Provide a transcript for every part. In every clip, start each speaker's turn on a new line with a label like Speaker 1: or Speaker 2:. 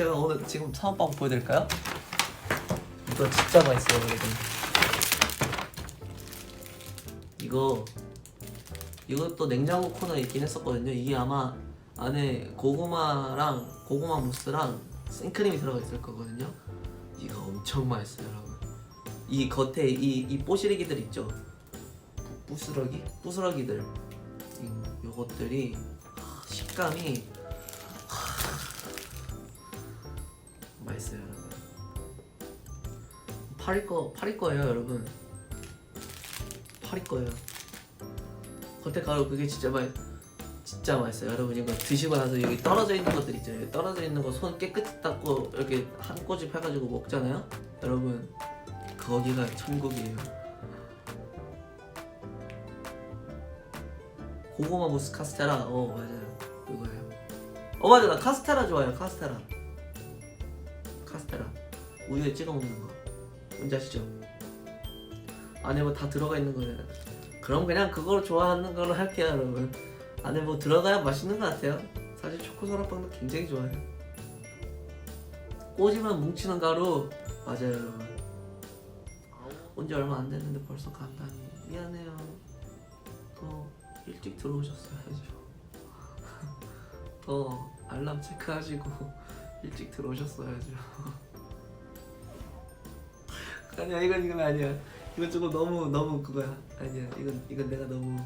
Speaker 1: 제가 오늘 지금 사업방 보여드릴까요? 이거 진짜 맛있어요 여러분 이거 이것도 냉장고 코너에 있긴 했었거든요. 이게 아마 안에 고구마랑 고구마 무스랑 생크림이 들어가 있을 거거든요. 이거 엄청 맛있어요 여러분. 이 겉에 이, 이 뽀시래기들 있죠? 부- 부스러기? 부스러기들. 이, 요것들이 하, 식감이 있어요. 여러분 팔일 거 팔일 거예요 여러분. 팔일 거예요. 겉에 가루 그게 진짜 맛 진짜 맛있어요. 여러분 이거 드시고 나서 여기 떨어져 있는 것들 있죠? 여기 떨어져 있는 거 손 깨끗이 닦고 이렇게 한 꼬집 해가지고 먹잖아요? 여러분 거기가 천국이에요. 고구마 무스 카스테라. 어 맞아요. 이거예요. 어 맞아. 나 카스테라 카스테라 카스테라 우유에 찍어 먹는 거. 뭔지 아시죠? 안에 뭐 다 들어가 있는 거예요. 그럼 그냥 그걸 좋아하는 걸로 할게요 여러분. 안에 뭐 들어가야 맛있는 것 같아요. 사실 초코소라빵도 굉장히 좋아해요. 꼬지만 뭉치는 가루. 맞아요 여러분. 온지 얼마 안 됐는데 벌써 간다니. 미안해요. 더 일찍 들어오셨어야죠? 더 알람 체크하시고 일찍 들어오셨어야죠 아니야 이건 이건 아니야. 이건 조금 너무 너무 그거야. 아니야 이건 이건 내가 너무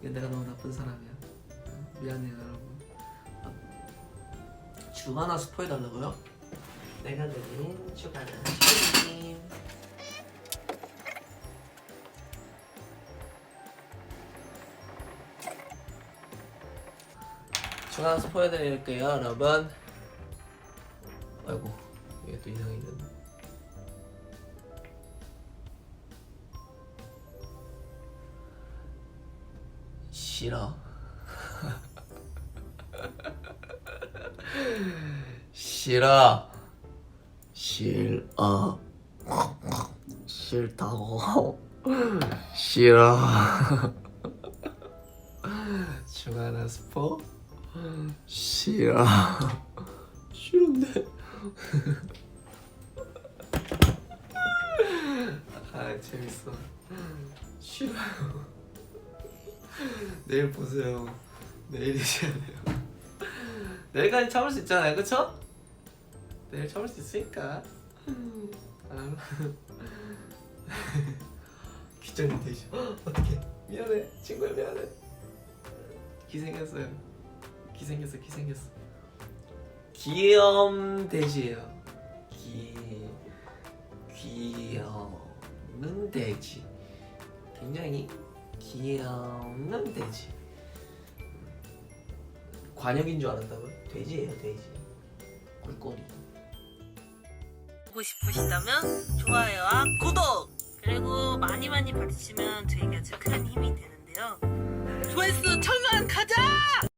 Speaker 1: 이건 내가 너무 나쁜 사람이야. 미안해요 여러분. 아, 주 하나 스포해 달라고요? 내가 드린 주가나 슈크림 주간 스포해 드릴게요 여러분. 아이고 이게 또 있는 싫어? 싫어. 싫어. 싫다고. 싫어. 중하나 스포? 싫어. 싫은데. 아 재밌어. 싫어요 내일 보세요. 내일 드셔야 돼요. 내일까지 참을 수 있잖아요. 그쵸? 내일 참을 수 있으니까. 아. 귀찮은 되죠? 어떡해. 미안해. 친구야 미안해. 기생겼어요. 기생겼어 기생겼어. 귀염 돼지예요. 귀 귀여운 돼지. 굉장히 귀여운 돼지. 관역인 줄 알았다고요? 돼지예요 돼지. 꿀꼬리
Speaker 2: 보고 싶으시다면 좋아요와 구독! 그리고 많이 많이 봐주시면 저에게 아주 큰 힘이 되는데요. 조회수 천만 가자!